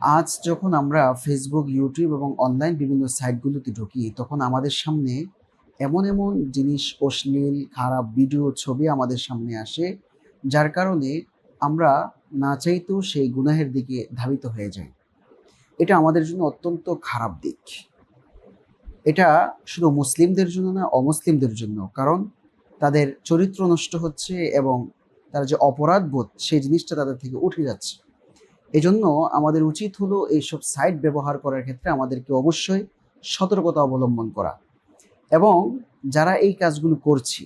আজ যখন আমরা ফেসবুক ইউটিউব এবং অনলাইন বিভিন্ন সাইটগুলোতে ঢুকি, তখন আমাদের সামনে এমন এমন জিনিস অশ্লীল, খারাপ ভিডিও ছবি আমাদের সামনে আসে, যার কারণে আমরা না চাইতেও সেই গুনাহের দিকে ধাবিত হয়ে যাই। এটা আমাদের জন্য অত্যন্ত খারাপ দিক। এটা শুধু মুসলিমদের জন্য না, অমুসলিমদের জন্য, কারণ তাদের চরিত্র নষ্ট হচ্ছে এবং তার যে অপরাধ বোধ সেই জিনিসটা তাদের থেকে উঠে যাচ্ছে। এজন্য আমাদের উচিত হলো এইসব সাইট ব্যবহার করার ক্ষেত্রে আমাদেরকে অবশ্যই সতর্কতা অবলম্বন করা। এবং যারা এই কাজগুলো করছি,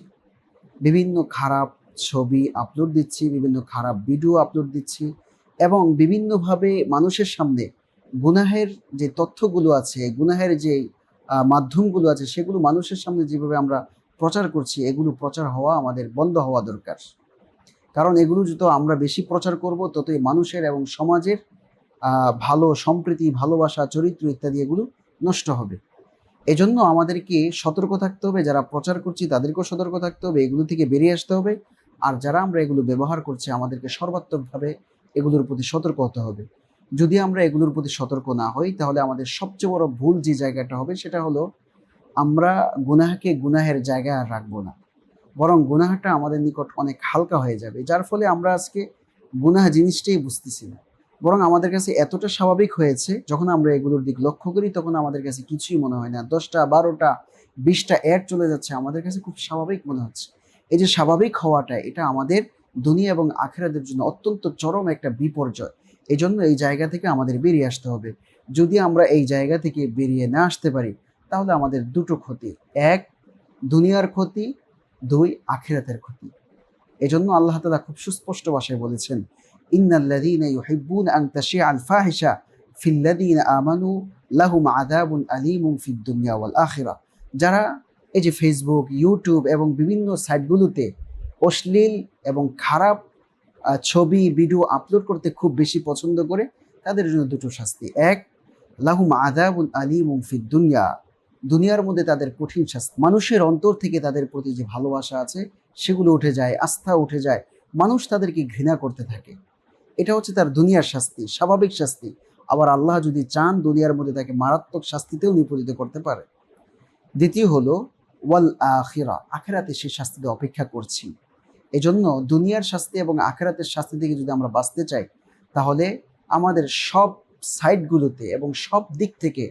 বিভিন্ন খারাপ ছবি আপলোড দিচ্ছি, বিভিন্ন খারাপ ভিডিও আপলোড দিচ্ছি এবং বিভিন্নভাবে মানুষের সামনে গুনাহের যে তথ্যগুলো আছে, গুনাহের যে মাধ্যমগুলো আছে, সেগুলো মানুষের সামনে যেভাবে আমরা প্রচার করছি, এগুলো প্রচার হওয়া আমাদের বন্ধ হওয়া দরকার। কারণ এগুলো যত আমরা বেশি প্রচার করব, ততই মানুষের এবং সমাজের ভালো সম্প্রীতি, ভালোবাসা, চরিত্র ইত্যাদি এগুলো নষ্ট হবে। এজন্য আমাদেরকে সতর্ক থাকতে হবে, যারা প্রচার করছি তাদেরকেও সতর্ক থাকতে হবে, এগুলো থেকে বেরিয়ে আসতে হবে। আর যারা আমরা এগুলো ব্যবহার করছি, আমাদেরকে সর্বাত্মকভাবে এগুলোর প্রতি সতর্ক হতে হবে। যদি আমরা এগুলোর প্রতি সতর্ক না হই, তাহলে আমাদের সবচেয়ে বড় ভুল যে জায়গাটা হবে, সেটা হলো আমরা গুনাহকে গুনাহের জায়গায় আর রাখব না। বরং গুনাহটা আমাদের নিকট অনেক হালকা হয়ে যাবে, যার ফলে আমরা আজকে গুনাহ জিনিসটাই বুঝতেছি না। বরং আমাদের কাছে এতটা স্বাভাবিক হয়েছে, যখন আমরা এগুলোর দিক লক্ষ্য করি, তখন আমাদের কাছে কিছুই মনে হয় না। দশটা, বারোটা, বিশটা অ্যাড চলে যাচ্ছে, আমাদের কাছে খুব স্বাভাবিক মনে হচ্ছে। এই যে স্বাভাবিক হওয়াটা, এটা আমাদের দুনিয়া এবং আখেরাদের জন্য অত্যন্ত চরম একটা বিপর্যয়। এই জন্য এই জায়গা থেকে আমাদের বেরিয়ে আসতে হবে। যদি আমরা এই জায়গা থেকে বেরিয়ে না আসতে পারি, তাহলে আমাদের দুটো ক্ষতি। এক, দুনিয়ার ক্ষতি দুই আখিরাতের ক্ষতি। এজন্য আল্লাহ তালা খুব সুস্পষ্ট ভাষায় বলেছেন আন আল আমানু যারা এই যে ফেসবুক ইউটিউব এবং বিভিন্ন সাইটগুলোতে অশ্লীল এবং খারাপ ছবি, ভিডিও আপলোড করতে খুব বেশি পছন্দ করে, তাদের জন্য দুটো শাস্তি। এক, লাহুম আযাবুন আলীমুন ফিদ দুনিয়া। দুনিয়ার মধ্যে তাদের কঠিন শাস্তি। মানুষের অন্তর থেকে তাদের প্রতি যে ভালোবাসা আছে, সেগুলো উঠে যায়, আস্থা উঠে যায়। মানুষ তাদেরকে ঘৃণা করতে থাকে। এটা হচ্ছে তার দুনিয়ার শাস্তি, স্বাভাবিক শাস্তি। আবার আল্লাহ যদি চান, দুনিয়ার মধ্যে তাকে মারাত্মক শাস্তিতেও নিপতিত করতে পারে। দ্বিতীয় হলো, ওয়াল আখিরা, আখেরাতে সে শাস্তিতে অপেক্ষা করছি। এজন্য দুনিয়ার শাস্তি এবং আখেরাতের শাস্তি থেকে যদি আমরা বাঁচতে চাই, তাহলে আমাদের সব সাইটগুলোতে এবং সব দিক থেকে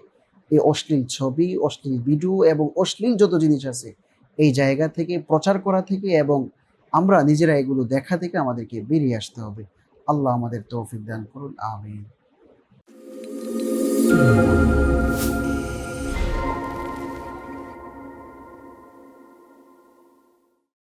এই অশ্লীল ছবি, অশ্লীল ভিডিও এবং অশ্লীল যত জিনিস আছে, এই জায়গা থেকে, প্রচার করা থেকে এবং আমরা নিজেরা এগুলো দেখা থেকে আমাদেরকে বেরিয়ে আসতে হবে। আল্লাহ আমাদের তৌফিক দান করুন, আমিন।